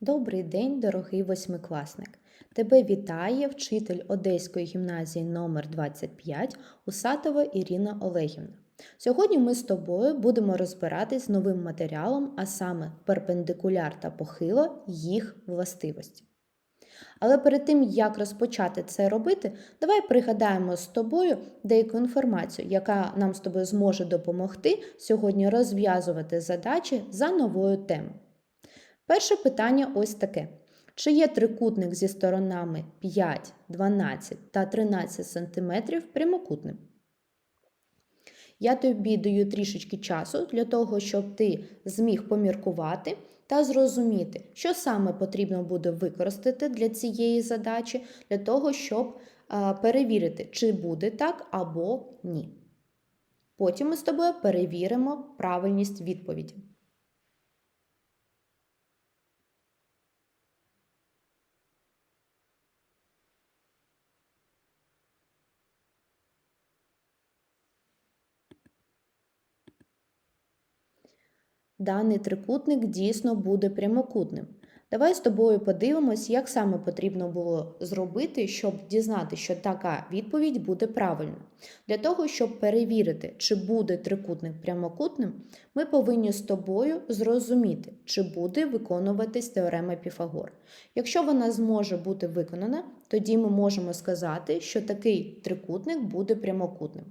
Добрий день, дорогий восьмикласник! Тебе вітає вчитель Одеської гімназії номер 25 Усатова Ірина Олегівна. Сьогодні ми з тобою будемо розбиратись з новим матеріалом, а саме перпендикуляр та похило їх властивості. Але перед тим, як розпочати це робити, давай пригадаємо з тобою деяку інформацію, яка нам з тобою зможе допомогти сьогодні розв'язувати задачі за новою темою. Перше питання ось таке. Чи є трикутник зі сторонами 5, 12 та 13 см прямокутним? Я тобі даю трішечки часу для того, щоб ти зміг поміркувати та зрозуміти, що саме потрібно буде використати для цієї задачі, для того, щоб перевірити, чи буде так або ні. Потім ми з тобою перевіримо правильність відповіді. Даний трикутник дійсно буде прямокутним. Давай з тобою подивимось, як саме потрібно було зробити, щоб дізнати, що така відповідь буде правильна. Для того, щоб перевірити, чи буде трикутник прямокутним, ми повинні з тобою зрозуміти, чи буде виконуватись теорема Піфагора. Якщо вона зможе бути виконана, тоді ми можемо сказати, що такий трикутник буде прямокутним.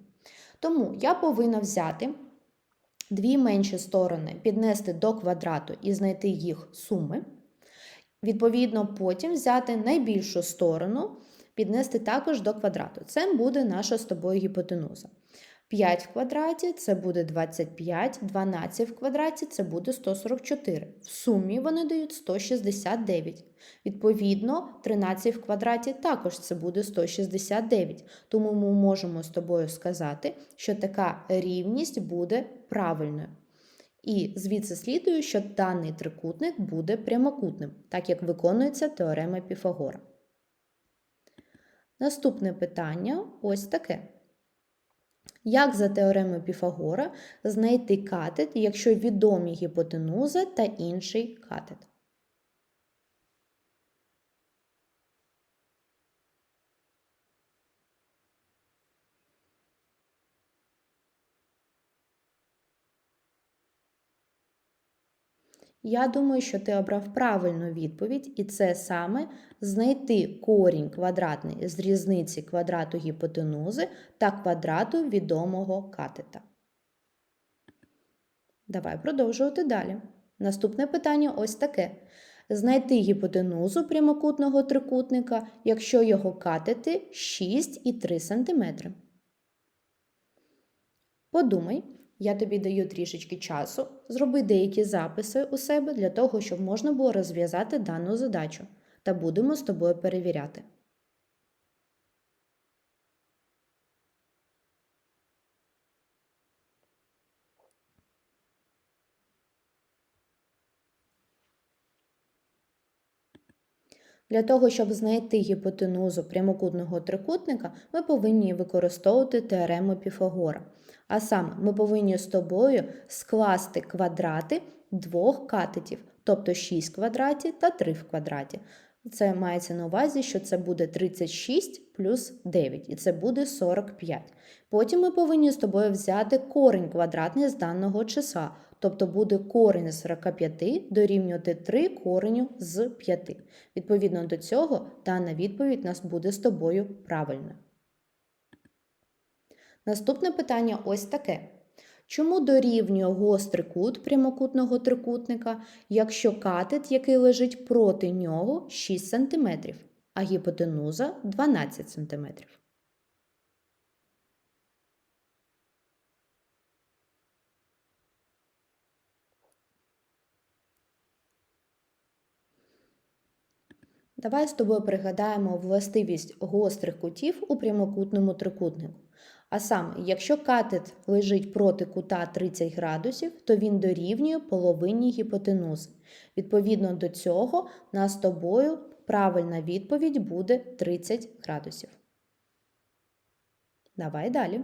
Тому я повинна взяти дві менші сторони піднести до квадрату і знайти їх суми. Відповідно, потім взяти найбільшу сторону, піднести також до квадрату. Це буде наша з тобою гіпотенуза. 5 в квадраті це буде 25, 12 в квадраті це буде 144. В сумі вони дають 169. Відповідно, 13 в квадраті також це буде 169. Тому ми можемо з тобою сказати, що така рівність буде правильною. І звідси слідує, що даний трикутник буде прямокутним, так як виконується теорема Піфагора. Наступне питання ось таке. Як за теоремою Піфагора знайти катет, якщо відомі гіпотенуза та інший катет? Я думаю, що ти обрав правильну відповідь, і це саме знайти корінь квадратний з різниці квадрату гіпотенузи та квадрату відомого катета. Давай продовжувати далі. Наступне питання ось таке. Знайти гіпотенузу прямокутного трикутника, якщо його катети 6,3 см. Подумай, я тобі даю трішечки часу, зроби деякі записи у себе для того, щоб можна було розв'язати дану задачу. Та будемо з тобою перевіряти. Для того, щоб знайти гіпотенузу прямокутного трикутника, ми повинні використовувати теорему Піфагора. А саме, ми повинні з тобою скласти квадрати двох катетів, тобто 6 квадратів та 3 в квадраті. Це мається на увазі, що це буде 36 плюс 9, і це буде 45. Потім ми повинні з тобою взяти корінь квадратний з даного числа, тобто буде корінь з 45 дорівнювати 3 кореню з 5. Відповідно до цього, дана відповідь нас буде з тобою правильною. Наступне питання ось таке. Чому дорівнює гострий кут прямокутного трикутника, якщо катет, який лежить проти нього, 6 см, а гіпотенуза 12 см? Давай з тобою пригадаємо властивість гострих кутів у прямокутному трикутнику. А саме, якщо катет лежить проти кута 30 градусів, то він дорівнює половині гіпотенузи. Відповідно до цього, нас з тобою правильна відповідь буде 30 градусів. Давай далі.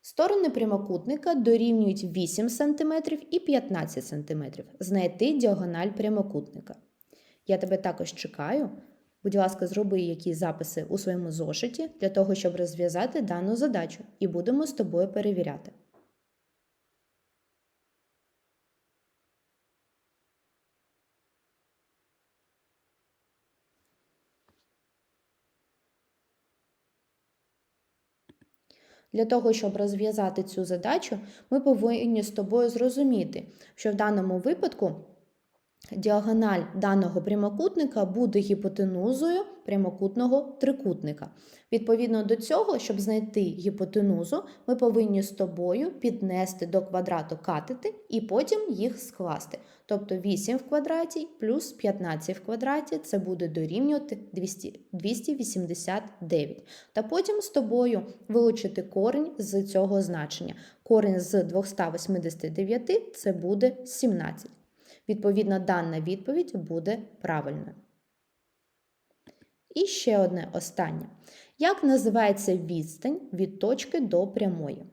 Сторони прямокутника дорівнюють 8 см і 15 см. Знайти діагональ прямокутника. Я тебе також чекаю. Будь ласка, зроби якісь записи у своєму зошиті для того, щоб розв'язати дану задачу, і будемо з тобою перевіряти. Для того, щоб розв'язати цю задачу, ми повинні з тобою зрозуміти, що в даному випадку діагональ даного прямокутника буде гіпотенузою прямокутного трикутника. Відповідно до цього, щоб знайти гіпотенузу, ми повинні з тобою піднести до квадрату катети і потім їх скласти. Тобто 8 в квадраті плюс 15 в квадраті це буде дорівнювати 200, 289. Та потім з тобою вилучити корінь з цього значення. Корінь з 289 це буде 17. Відповідно, дана відповідь буде правильною. І ще одне останнє. Як називається відстань від точки до прямої?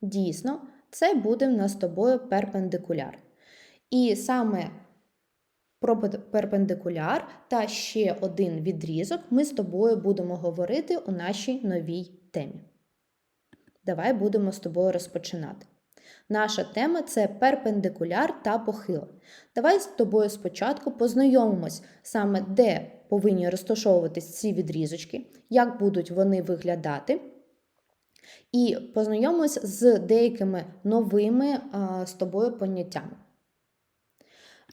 Дійсно, це буде в нас з тобою перпендикуляр. І саме про перпендикуляр та ще один відрізок ми з тобою будемо говорити у нашій новій темі. Давай будемо з тобою розпочинати. Наша тема це перпендикуляр та похила. Давай з тобою спочатку познайомимось саме, де повинні розташовуватись ці відрізочки, як будуть вони виглядати. І познайомимось з деякими новими а, з тобою поняттями.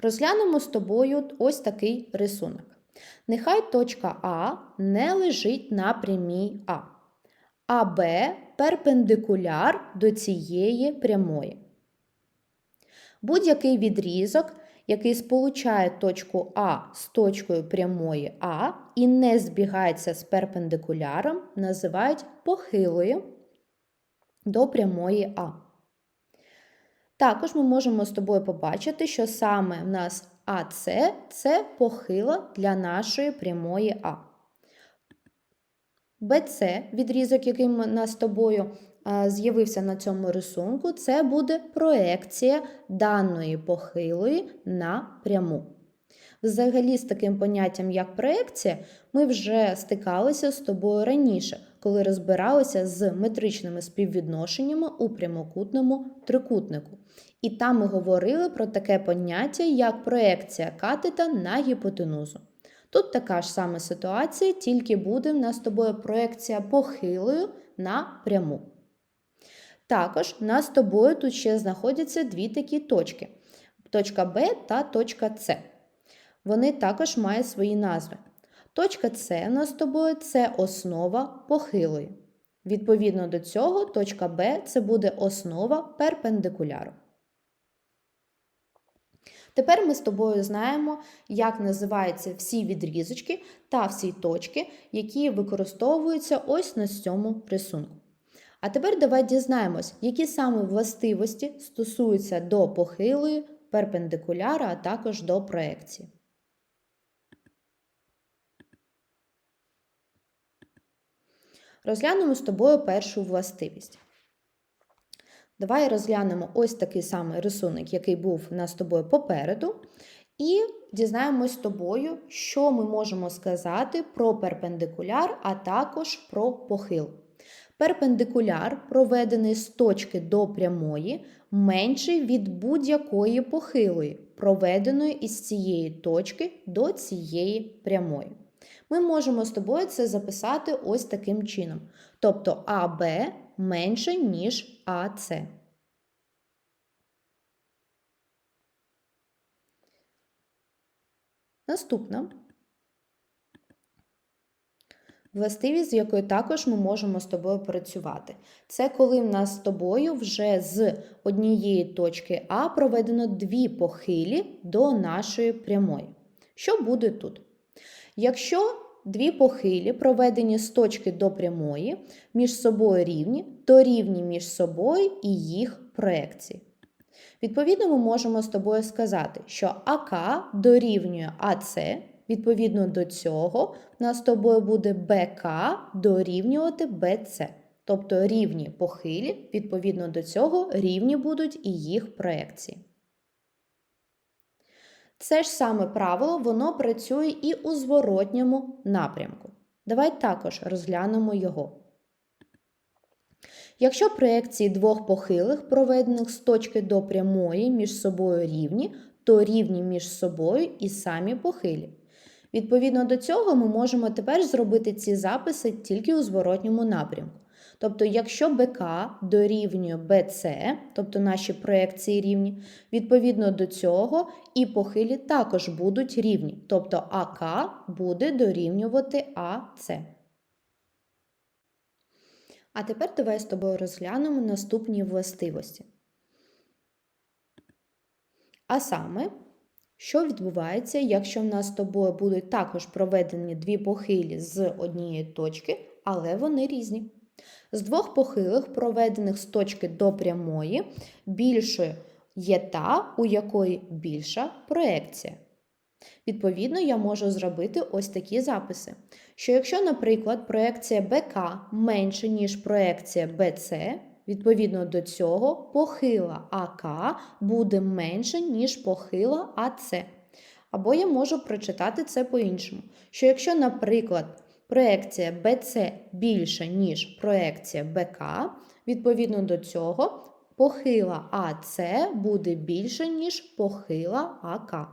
Розглянемо з тобою ось такий рисунок. Нехай точка А не лежить на прямій А. АБ перпендикуляр до цієї прямої. Будь-який відрізок, який сполучає точку А з точкою прямої А і не збігається з перпендикуляром, називають похилою до прямої А. Також ми можемо з тобою побачити, що саме в нас АС це похила для нашої прямої А. БЦ, відрізок, який у нас з тобою з'явився на цьому рисунку, це буде проекція даної похилої на пряму. Взагалі, з таким поняттям, як проекція, ми вже стикалися з тобою раніше, коли розбиралися з метричними співвідношеннями у прямокутному трикутнику. І там ми говорили про таке поняття, як проекція катета на гіпотенузу. Тут така ж сама ситуація, тільки буде в нас з тобою проекція похилою на пряму. Також в нас з тобою тут ще знаходяться дві такі точки: точка Б та точка С. Вони також мають свої назви. Точка С у нас з тобою це основа похилої. Відповідно до цього, точка Б це буде основа перпендикуляру. Тепер ми з тобою знаємо, як називаються всі відрізочки та всі точки, які використовуються ось на цьому рисунку. А тепер давай дізнаємось, які саме властивості стосуються до похилої, перпендикуляра, а також до проекції. Розглянемо з тобою першу властивість. Давай розглянемо ось такий самий рисунок, який був у нас з тобою попереду, і дізнаємось з тобою, що ми можемо сказати про перпендикуляр, а також про похил. Перпендикуляр, проведений з точки до прямої, менший від будь-якої похилої, проведеної із цієї точки до цієї прямої. Ми можемо з тобою це записати ось таким чином. Тобто АБ менше, ніж АС. Наступна властивість, з якою також ми можемо з тобою працювати. Це коли в нас з тобою вже з однієї точки А проведено дві похилі до нашої прямої. Що буде тут? Якщо дві похилі, проведені з точки до прямої, між собою рівні, то рівні між собою і їх проекції. Відповідно, ми можемо з тобою сказати, що АК дорівнює АС, Відповідно до цього, у нас з тобою буде БК дорівнювати БЦ. Тобто рівні похилі, відповідно до цього, рівні будуть і їх проекції. Це ж саме правило, воно працює і у зворотньому напрямку. Давай також розглянемо його. Якщо проекції двох похилих, проведених з точки до прямої між собою рівні, то рівні між собою і самі похилі. Відповідно до цього, ми можемо тепер зробити ці записи тільки у зворотньому напрямку. Тобто, якщо БК дорівнює БЦ, тобто наші проекції рівні, відповідно до цього і похилі також будуть рівні. Тобто АК буде дорівнювати АЦ. А тепер давай з тобою розглянемо наступні властивості. А саме, що відбувається, якщо в нас з тобою будуть також проведені дві похилі з однієї точки, але вони різні. З двох похилих, проведених з точки до прямої, більшою є та, у якої більша проекція. Відповідно, я можу зробити ось такі записи. Що якщо, наприклад, проекція БК менше, ніж проекція БЦ, відповідно до цього похила АК буде менше, ніж похила АЦ. Або я можу прочитати це по-іншому. Що якщо, наприклад, проекція BC більша, ніж проекція БК, відповідно до цього похила АС буде більше, ніж похила АК.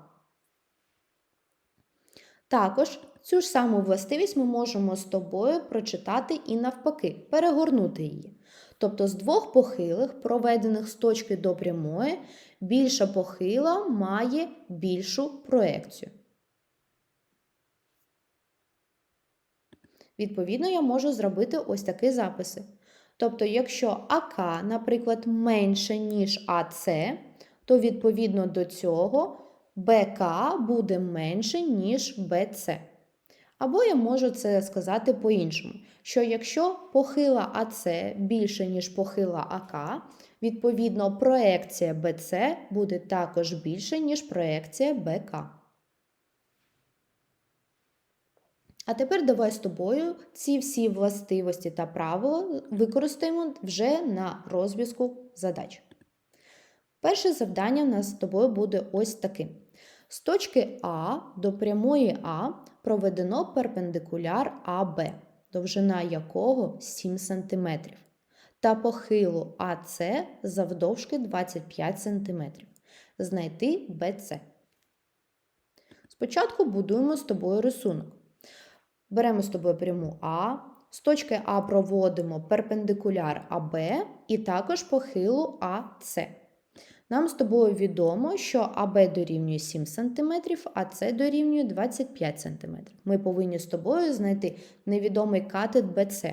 Також цю ж саму властивість ми можемо з тобою прочитати і навпаки, перегорнути її. Тобто з двох похилих, проведених з точки до прямої, більша похила має більшу проекцію. Відповідно, я можу зробити ось такі записи. Тобто, якщо АК, наприклад, менше, ніж АС, то відповідно до цього БК буде менше, ніж БЦ. Або я можу це сказати по-іншому, що якщо похила АС більше, ніж похила АК, відповідно проекція БЦ буде також більше, ніж проекція БК. А тепер давай з тобою ці всі властивості та правила використаємо вже на розв'язку задач. Перше завдання у нас з тобою буде ось таким. З точки А до прямої А проведено перпендикуляр АБ, довжина якого 7 см, та похилу АС завдовжки 25 см. Знайти БЦ. Спочатку будуємо з тобою рисунок. Беремо з тобою пряму А, з точки А проводимо перпендикуляр АБ і також похилу АС. Нам з тобою відомо, що АБ дорівнює 7 см, а С дорівнює 25 см. Ми повинні з тобою знайти невідомий катет БЦ.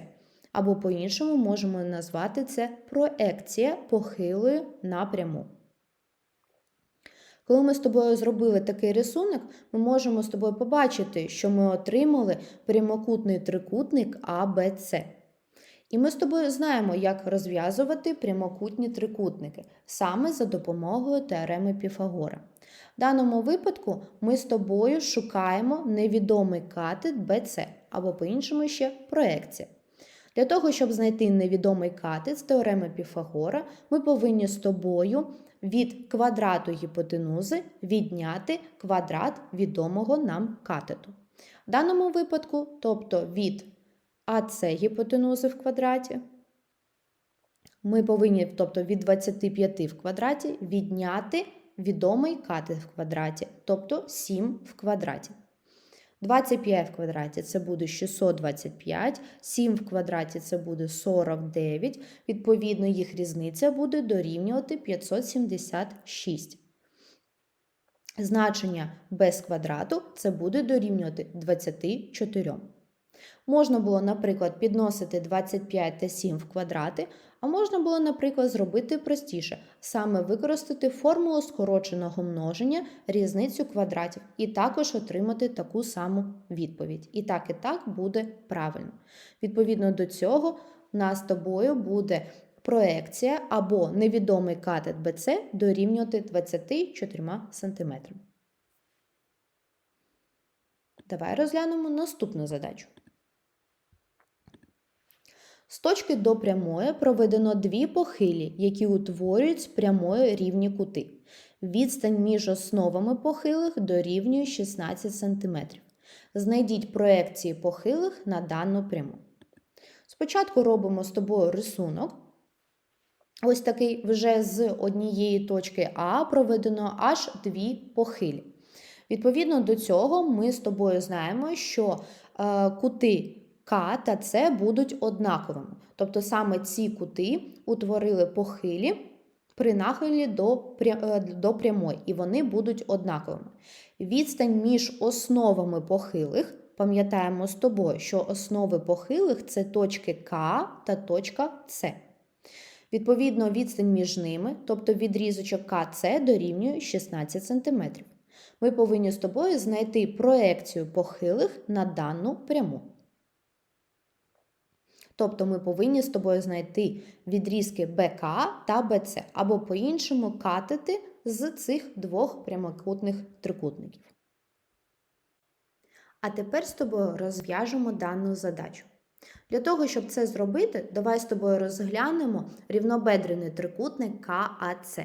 Або по-іншому можемо назвати це проекція похилою напряму. Коли ми з тобою зробили такий рисунок, ми можемо з тобою побачити, що ми отримали прямокутний трикутник АБЦ. І ми з тобою знаємо, як розв'язувати прямокутні трикутники саме за допомогою теореми Піфагора. В даному випадку ми з тобою шукаємо невідомий катет BC, або по-іншому ще проекція. Для того, щоб знайти невідомий катет з теореми Піфагора, ми повинні з тобою від квадрату гіпотенузи відняти квадрат відомого нам катету. В даному випадку, тобто від АС гіпотенузи в квадраті, ми повинні, тобто від 25 в квадраті, відняти відомий катет в квадраті, тобто 7 в квадраті. 25 в квадраті це буде 625, 7 в квадраті це буде 49. Відповідно, їх різниця буде дорівнювати 576. Значення без квадрату це буде дорівнювати 24. Можна було, наприклад, підносити 25 та 7 в квадрати, а можна було, наприклад, зробити простіше, саме використати формулу скороченого множення різницю квадратів, і також отримати таку саму відповідь. І так, і так буде правильно. Відповідно до цього, у нас з тобою буде проекція або невідомий катет BC дорівнювати 24 см. Давай розглянемо наступну задачу. З точки до прямої проведено дві похилі, які утворюють з прямої рівні кути. Відстань між основами похилих дорівнює 16 см. Знайдіть проекції похилих на дану пряму. Спочатку робимо з тобою рисунок. Ось такий вже з однієї точки А проведено аж дві похилі. Відповідно до цього, ми з тобою знаємо, що е, кути К та С будуть однаковими. Тобто саме ці кути утворили похилі при нахилі до, е, до прямої, і вони будуть однаковими. Відстань між основами похилих, пам'ятаємо з тобою, що основи похилих це точки К та точка С. Відповідно, відстань між ними, тобто відрізочок КЦ дорівнює 16 см. Ми повинні з тобою знайти проекцію похилих на дану пряму. Тобто ми повинні з тобою знайти відрізки БК та БЦ, або по-іншому катети з цих двох прямокутних трикутників. А тепер з тобою розв'яжемо дану задачу. Для того, щоб це зробити, давай з тобою розглянемо рівнобедрений трикутник КАЦ.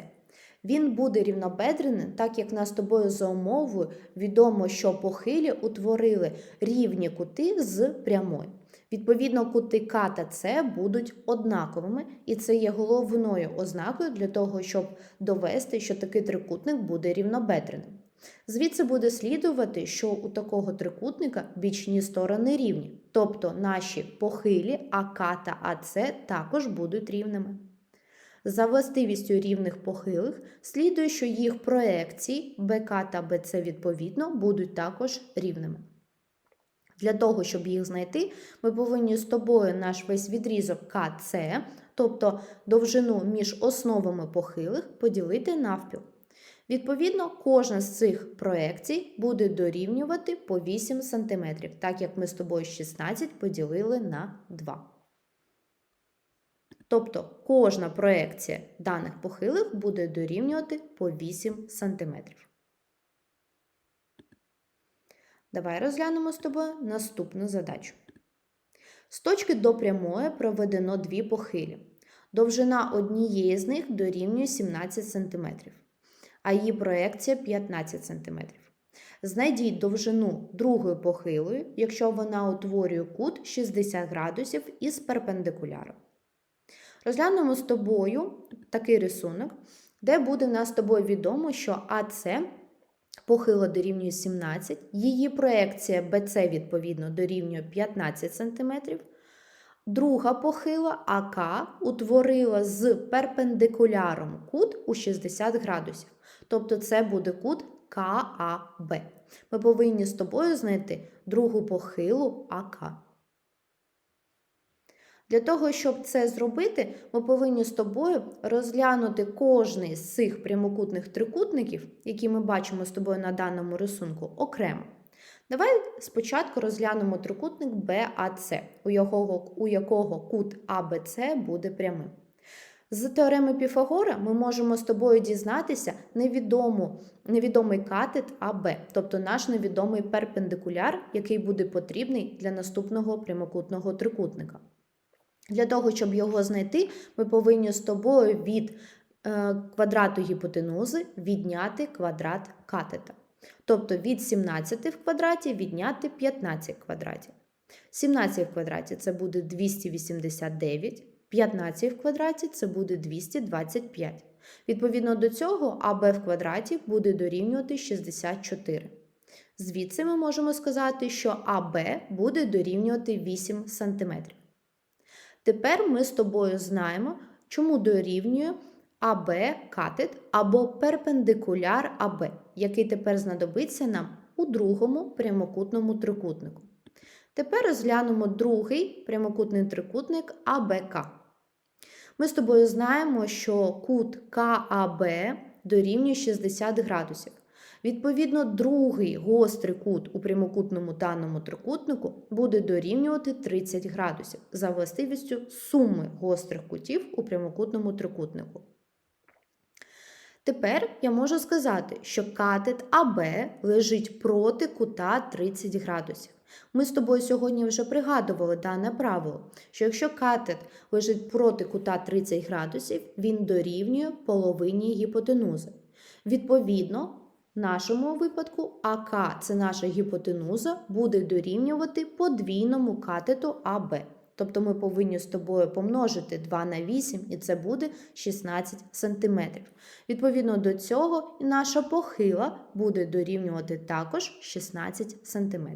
Він буде рівнобедреним, так як нас з тобою за умовою відомо, що похилі утворили рівні кути з прямою. Відповідно, кути К та С будуть однаковими, і це є головною ознакою для того, щоб довести, що такий трикутник буде рівнобедреним. Звідси буде слідувати, що у такого трикутника бічні сторони рівні, тобто наші похилі АК та АЦ також будуть рівними. За властивістю рівних похилих слідує, що їх проекції БК та БЦ відповідно будуть також рівними. Для того, щоб їх знайти, ми повинні з тобою наш весь відрізок КЦ, тобто довжину між основами похилих, поділити навпіл. Відповідно, кожна з цих проекцій буде дорівнювати по 8 см, так як ми з тобою 16 поділили на 2. Тобто кожна проекція даних похилих буде дорівнювати по 8 см. Давай розглянемо з тобою наступну задачу. З точки до прямої проведено дві похилі. Довжина однієї з них дорівнює 17 см, а її проекція 15 см. Знайдіть довжину другої похилої, якщо вона утворює кут 60 градусів із перпендикуляром. Розглянемо з тобою такий рисунок, де буде нас з тобою відомо, що АС похила дорівнює 17, її проекція BC, відповідно, дорівнює 15 см. Друга похила АК утворила з перпендикуляром кут у 60 градусів. Тобто це буде кут КАБ. Ми повинні з тобою знайти другу похилу АК. Для того, щоб це зробити, ми повинні з тобою розглянути кожний з цих прямокутних трикутників, які ми бачимо з тобою на даному рисунку, окремо. Давай спочатку розглянемо трикутник BAC, у якого, у якого кут ABC буде прямим. З теореми Піфагора ми можемо з тобою дізнатися невідому, невідомий катет АБ, тобто наш невідомий перпендикуляр, який буде потрібний для наступного прямокутного трикутника. Для того, щоб його знайти, ми повинні з тобою від е, квадрату гіпотенузи відняти квадрат катета. Тобто від 17 в квадраті відняти 15 квадратів. 17 в квадраті це буде 289, 15 в квадраті це буде 225. Відповідно до цього АБ в квадраті буде дорівнювати 64. Звідси ми можемо сказати, що АБ буде дорівнювати 8 см. Тепер ми з тобою знаємо, чому дорівнює АБ катет або перпендикуляр АБ, який тепер знадобиться нам у другому прямокутному трикутнику. Тепер розглянемо другий прямокутний трикутник АБК. Ми з тобою знаємо, що кут КАБ дорівнює 60 градусів. Відповідно, другий гострий кут у прямокутному даному трикутнику буде дорівнювати 30 градусів за властивістю суми гострих кутів у прямокутному трикутнику. Тепер я можу сказати, що катет АБ лежить проти кута 30 градусів. Ми з тобою сьогодні вже пригадували дане правило, що якщо катет лежить проти кута 30 градусів, він дорівнює половині гіпотенузи. Відповідно, в нашому випадку АК це наша гіпотенуза, буде дорівнювати подвійному катету АБ. Тобто ми повинні з тобою помножити 2 на 8, і це буде 16 см. Відповідно до цього, наша похила буде дорівнювати також 16 см.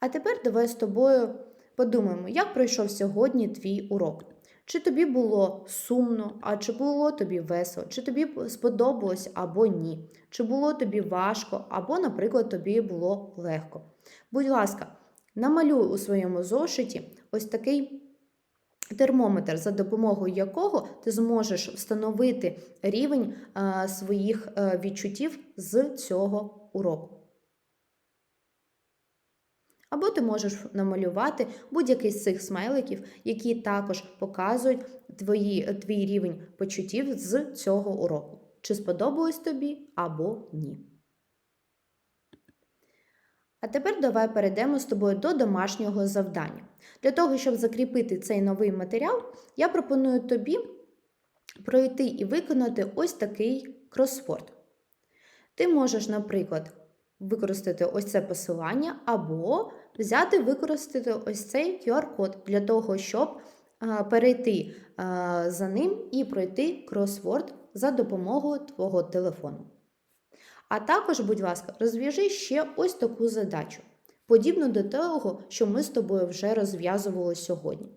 А тепер давай з тобою подумаємо, як пройшов сьогодні твій урок. Чи тобі було сумно, а чи було тобі весело, чи тобі сподобалось або ні, чи було тобі важко, або, наприклад, тобі було легко. Будь ласка, намалюй у своєму зошиті ось такий термометр, за допомогою якого ти зможеш встановити рівень своїх відчуттів з цього уроку. Або ти можеш намалювати будь-який з цих смайликів, які також показують твої, твій рівень почуттів з цього уроку. Чи сподобалось тобі або ні. А тепер давай перейдемо з тобою до домашнього завдання. Для того, щоб закріпити цей новий матеріал, я пропоную тобі пройти і виконати ось такий кросворд. Ти можеш, наприклад, використати ось це посилання, або взяти використати ось цей QR-код для того, щоб перейти за ним і пройти кросворд за допомогою твого телефону. А також, будь ласка, розв'яжи ще ось таку задачу, подібно до того, що ми з тобою вже розв'язували сьогодні.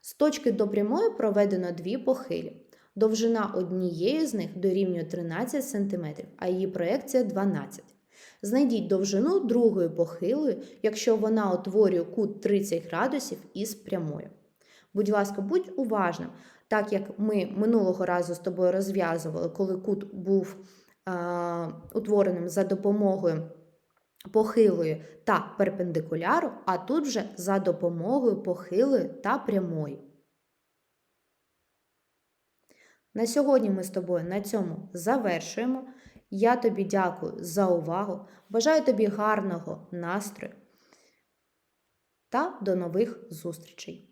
З точки до прямої проведено дві похилі. Довжина однієї з них дорівнює 13 см, а її проекція 12 Знайдіть довжину другої похилої, якщо вона утворює кут 30 градусів із прямою. Будь ласка, будь уважним, так як ми минулого разу з тобою розв'язували, коли кут був е, утвореним за допомогою похилої та перпендикуляру, а тут вже за допомогою похилої та прямої. На сьогодні ми з тобою на цьому завершуємо. Я тобі дякую за увагу. Бажаю тобі гарного настрою та до нових зустрічей!